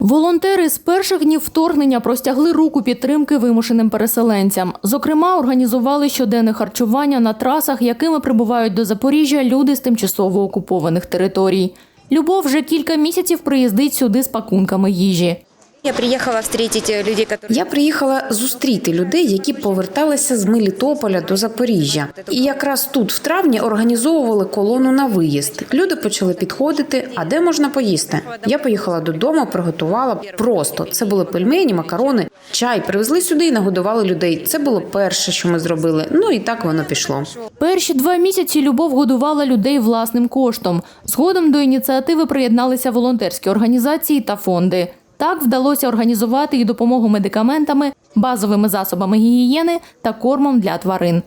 Волонтери з перших днів вторгнення простягли руку підтримки вимушеним переселенцям. Зокрема, організували щоденне харчування на трасах, якими прибувають до Запоріжжя люди з тимчасово окупованих територій. Любов вже кілька місяців приїздить сюди з пакунками їжі. Я приехала встретить э, людей, которые... Я приїхала зустріти людей, які поверталися з Мелітополя до Запоріжжя. І якраз тут, в травні, організовували колону на виїзд. Люди почали підходити. А де можна поїсти? Я поїхала додому, приготувала просто. Це були пельмені, макарони, чай. Привезли сюди і нагодували людей. Це було перше, що ми зробили. Ну і так воно пішло. Перші два місяці Любов годувала людей власним коштом. Згодом до ініціативи приєдналися волонтерські організації та фонди. Так вдалося організувати і допомогу медикаментами, базовими засобами гігієни та кормом для тварин.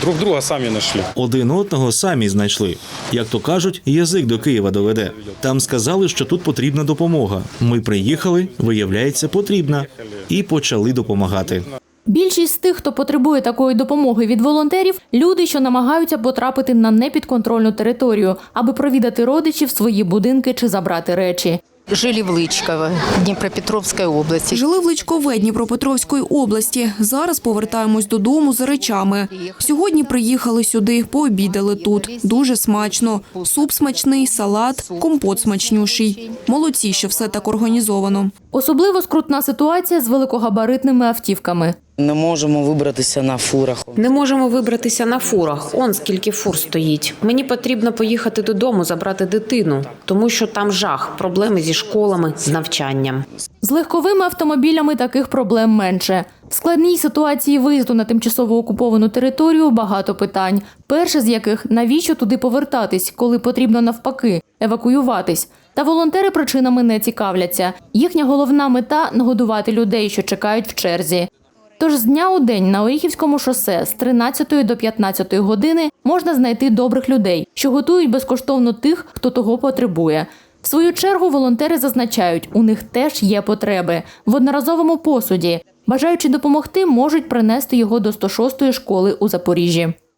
Друг друга самі знайшли. Один одного самі знайшли. Як то кажуть, язик до Києва доведе. Там сказали, що тут потрібна допомога. Ми приїхали, виявляється, потрібна, і почали допомагати. Більшість з тих, хто потребує такої допомоги від волонтерів, люди, що намагаються потрапити на непідконтрольну територію, аби провідати родичів свої будинки чи забрати речі. Жили в Личково, Дніпропетровської області. Жили в Личкове Дніпропетровської області. Зараз повертаємось додому за речами. Сьогодні приїхали сюди, пообідали тут. Дуже смачно. Суп смачний, салат, компот смачнющий. Молодці, що все так організовано. Особливо скрутна ситуація з великогабаритними автівками. Не можемо вибратися на фурах. Не можемо вибратися на фурах. Он скільки фур стоїть. Мені потрібно поїхати додому, забрати дитину, тому що там жах, проблеми зі школами, з навчанням. З легковими автомобілями таких проблем менше. В складній ситуації виїзду на тимчасово окуповану територію багато питань. Перше з яких навіщо туди повертатись, коли потрібно навпаки евакуюватись. Та волонтери причинами не цікавляться. Їхня головна мета нагодувати людей, що чекають в черзі. Тож з дня у день на Оріхівському шосе з 13 до 15 години можна знайти добрих людей, що готують безкоштовно тих, хто того потребує. В свою чергу волонтери зазначають, у них теж є потреби в одноразовому посуді. Бажаючи допомогти, можуть принести його до 106-ї школи у Запоріжжі.